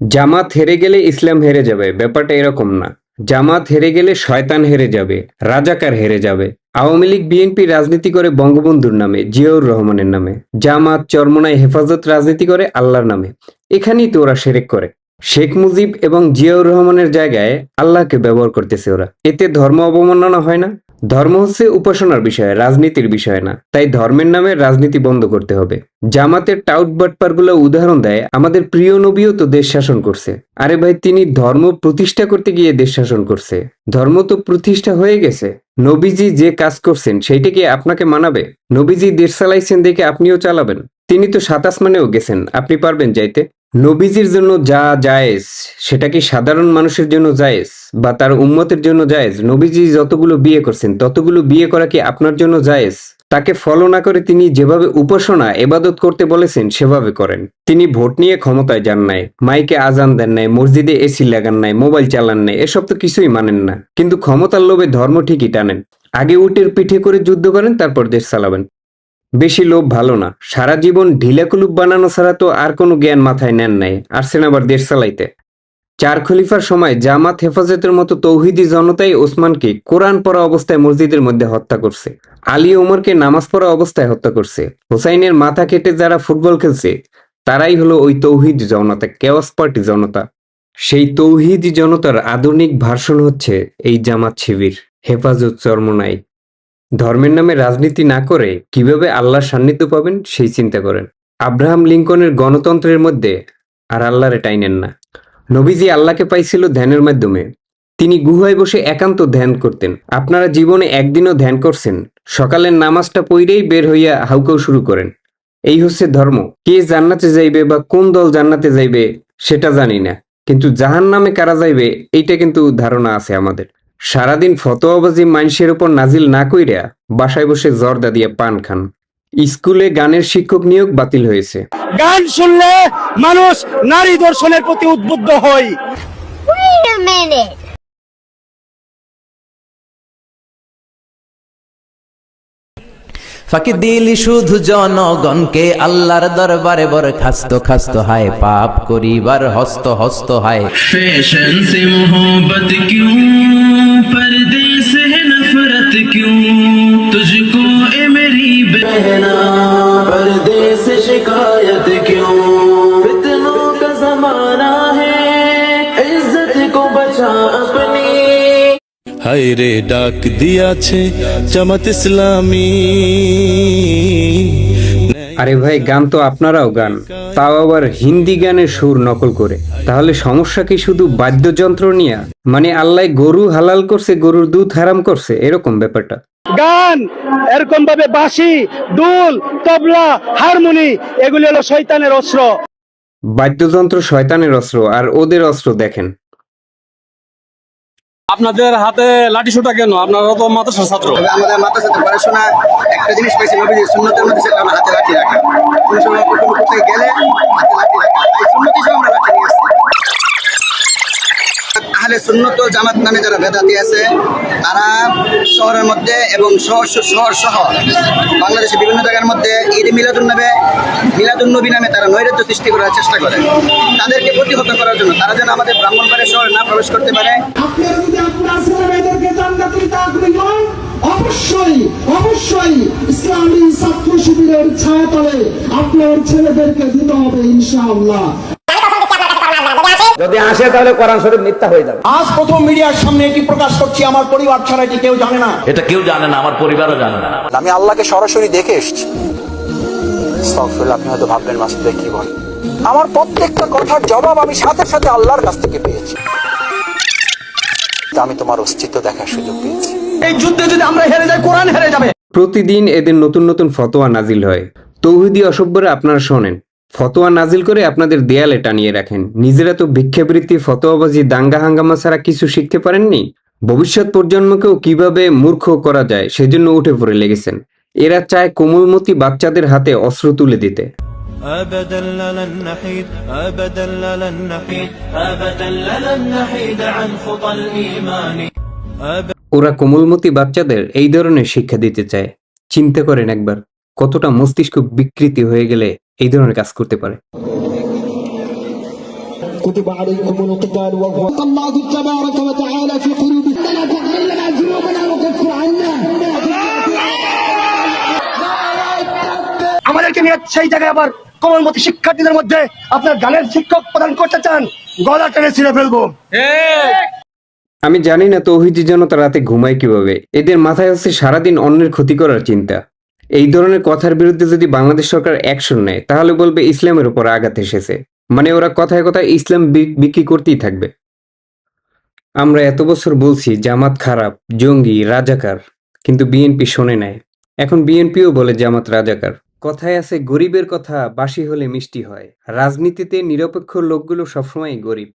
জামাত হেরে গেলে ইসলাম হেরে যাবে, ব্যাপারটা এরকম না। জামাত হেরে গেলে শয়তান হেরে যাবে, রাজাকার হেরে যাবে। আওয়ামী লীগ বিএনপি রাজনীতি করে বঙ্গবন্ধুর নামে, জিয়াউর রহমানের নামে। জামাত, চরমনায় হেফাজত রাজনীতি করে আল্লাহর নামে। এখানেই তো ওরা সেরেক করে। শেখ মুজিব এবং জিয়াউর রহমানের জায়গায় আল্লাহকে ব্যবহার করতেছে ওরা। এতে ধর্ম অবমাননা হয় না। ধর্ম হচ্ছে উপাসনার বিষয়, রাজনীতির বিষয় না। তাই ধর্মের নামে রাজনীতি বন্ধ করতে হবে। জামাতের টাউট বাটপারগুলো উদাহরণ দেয়, আমাদের প্রিয় নবীও তো দেশ শাসন করছে। আরে ভাই, তিনি ধর্ম প্রতিষ্ঠা করতে গিয়ে দেশ শাসন করছে। ধর্ম তো প্রতিষ্ঠা হয়ে গেছে। নবীজি যে কাজ করছেন, সেইটা কি আপনাকে মানাবে? নবীজি দেশ চালাইছেন দেখে আপনিও চালাবেন? তিনি তো সাতাশ মানেও গেছেন, আপনি পারবেন যাইতে। নবীজির জন্য যা জায়েজ, সেটা কি সাধারণ মানুষের জন্য জায়েজ বা তার উম্মতের জন্য জায়েজ? নবীজি যতগুলো বিয়ে করছেন, ততগুলো বিয়ে করা কি আপনার জন্য জায়েজ? তাকে ফলো না করে তিনি যেভাবে উপাসনা, এবাদত করতে বলেছেন, সেভাবে করেন। তিনি ভোট নিয়ে ক্ষমতায় যান নাই, মাইকে আজান দেন নাই, মসজিদে এসি লাগান নাই, মোবাইল চালান নাই, এসব তো কিছুই মানেন না। কিন্তু ক্ষমতার লোভে ধর্ম ঠিকই টানেন। আগে উটের পিঠে করে যুদ্ধ করেন, তারপর দেশ চালাবেন। বেশি লোভ ভালো না। সারা জীবন ঢিলাকুলুপ বানানো ছাড়া তো আর কোনো জ্ঞান মাথায় নেন নাই আসছেন আবার দেশ চালাইতে। চার খলিফার সময় জামাত হেফাজতের মতো তৌহিদি জনতাই ওসমানকে কোরআন পড়া অবস্থায় মসজিদের মধ্যে হত্যা করছে। আলী ওমরকে নামাজ পড়া অবস্থায় হত্যা করছে। হোসাইনের মাথা কেটে যারা ফুটবল খেলছে, তারাই হলো ওই তৌহিদ জনতা, কেওয়াস পার্টি জনতা। সেই তৌহিদি জনতার আধুনিক ভার্সন হচ্ছে এই জামাত শিবির, হেফাজত চরমনাই। ধর্মের নামে রাজনীতি না করে কীভাবে আল্লাহর সান্নিধ্য পাবেন সেই চিন্তা করেন। আব্রাহাম লিঙ্কনের গণতন্ত্রের মধ্যে আর আল্লাহরে টাইনেন না। নবীজি আল্লাহকে পাইছিল ধ্যানের মাধ্যমে। তিনি গুহায় বসে একান্ত ধ্যান করতেন। আপনারা জীবনে একদিনও ধ্যান করছেন। সকালের নামাজটা পইরেই বের হইয়া হাউকাউ শুরু করেন। এই হচ্ছে ধর্ম। কে জান্নাতে যাইবে বা কোন দল জান্নাতে যাইবে সেটা জানি না। কিন্তু জাহান নামে কারা যাইবে, এইটা কিন্তু ধারণা আছে আমাদের। সারাদিন ফতোয়াবাজি মানুষের উপর নাজিল না কইরা বাসায় বসে জর্দা দিয়ে পান খান। স্কুলে গানের শিক্ষক নিয়োগ বাতিল হয়েছে। গান শুনলে মানুষ নারী দর্শনের প্রতি উদ্বুদ্ধ হয়। ফাঁকি দিলি শুধু জনগণকে, আল্লাহর দরবারে বর খাস্ত খাস্ত হায়, পাপ করিবার হস্ত হস্ত হায়। ফ্যাশন সে মোহব্বত কিউ পরদে সে নফরত কিউ তুঝকো এ মেরি বেহনা পরদে শিকায় হায় রে ডাক দিয়াছে জামাত ইসলামী। আরে ভাই গান তো আপনারাও গান। তাও আবার হিন্দি গানের সুর নকল করে। তাহলে সমস্যা কি শুধু বাদ্যযন্ত্র নিয়ে? মানে আল্লাহ গরু হালাল করছে গরুর দুধ হারাম করছে এরকম ব্যাপারটা। গান এরকম ভাবে বাঁশি দুল তবলা হারমোনি এগুলি হলো শয়তানের অস্ত্র। বাদ্যযন্ত্র শয়তানের অস্ত্র আর ওদের অস্ত্র দেখেন। আপনাদের হাতে লাঠি শুটা কেন? আপনারা তো মাদ্রাসার ছাত্র। আমাদের মাদ্রাসাতে পড়াশোনা, একটা জিনিস পাইছি নবীজি, সুন্নতের মধ্যে সেটা আমরা হাতে লাঠি রাখা। কোনো সময় কোনো কোথায় গেলে হাতে লাঠি রাখা তাই সুন্নত হিসেবে আমরা লাঠি নিয়ে আসছি আহলে সুন্নত জামাত নামে যারা বেদাতি আছে, তারা শহরের মধ্যে এবং শহর শহর সহ বাংলাদেশের বিভিন্ন জায়গার মধ্যে ঈদ মিলাদুন নামে মিলাদুন নবী নামে তারা নৈরাজ্য সৃষ্টি করার চেষ্টা করে। তাদেরকে প্রতিহত করার জন্য তারা যেন আমাদের ব্রাহ্মণবাড়ির শহরে না প্রবেশ করতে পারে। অবশ্যই অবশ্যই ইসলামী ছাত্র শিবিরের ছায়াতলে আপনার ছেলেদেরকে দিতে হবে ইনশাআল্লাহ। যদি আসে তাহলে কোরআন শরীফ মিথ্যা হয়ে যাবে। আজ প্রথম মিডিয়ার সামনে এটি প্রকাশ করছি আমার পরিবার ছাড়া এটি কেউ জানে না। এটা কেউ জানে না আমার পরিবারও জানে না। আমি আল্লাহকে সরাসরি দেখে এসেছি। আপনি হয়তো ভাববেন মাসুদে কি বলে? আমার প্রত্যেকটা কথার জবাব আমি সাথে সাথে আল্লাহর কাছ থেকে পেয়েছি। আমি তোমার অস্তিত্ব দেখার সুযোগ পেয়েছি। এই যুদ্ধে যদি আমরা হেরে যাই কোরআন হেরে যাবে। প্রতিদিন এদের নতুন নতুন ফতোয়া নাজিল হয়। তৌহিদি অসভ্যরা আপনারা শোনেন। ফতোয়া নাজিল করে আপনাদের দেয়ালে টানিয়ে রাখেন নিজেরা তো ভিক্ষাবৃত্তি ফতোয়াবাজি দাঙ্গা হাঙ্গামা ছাড়া কিছু শিখতে পারেননি ভবিষ্যৎ প্রজন্মকেও কিভাবে মূর্খ করা যায় সেজন্য উঠে পড়ে লেগেছেন এরা চায় কোমলমতি বাচ্চাদের হাতে অস্ত্র তুলে দিতে أبدا لن نحيد أبدا لن نحيد أبدا لن نحيد عن خطى الإيمان ওরা কোমলমতি বাচ্চাদের এই ধরনের শিক্ষা দিতে চায় চিন্তা করেন একবার কতটা মস্তিষ্ক বিকৃতি হয়ে গেলে এই ধরনের কাজ করতে পারে كتب عليكم القتال وهو الله تبارك وتعالى في قلوبنا فاغفر لنا ذنوبنا وكفر عنا আমাদেরকে নিয়ে সেই জায়গায় আবার কমলমতি শিক্ষার্থীদের মধ্যে আপনার গানের শিক্ষক প্রদান করতে চান গলা টেনে ছিঁড়ে ফেলবো আমি জানি না তৌহিদি জনতা রাতে ঘুমায় কিভাবে এদের মাথায় হচ্ছে সারাদিন অন্যের ক্ষতি করার চিন্তা এই ধরনের কথার বিরুদ্ধে যদি বাংলাদেশ সরকার অ্যাকশন নেয়, তাহলে বলবে ইসলামের উপর আঘাত এসেছে। মানে ওরা কথায় কথায় ইসলাম বিক্রি করতেই থাকবে। আমরা এত বছর বলছি, জামাত খারাপ, জঙ্গি, রাজাকার, কিন্তু বিএনপি শোনে নাই। এখন বিএনপিও বলে জামাত রাজাকার। কথায় আছে, গরিবের কথা বাসি হলে মিষ্টি হয়। রাজনীতিতে নিরপেক্ষ লোকগুলো সবসময় গরিব।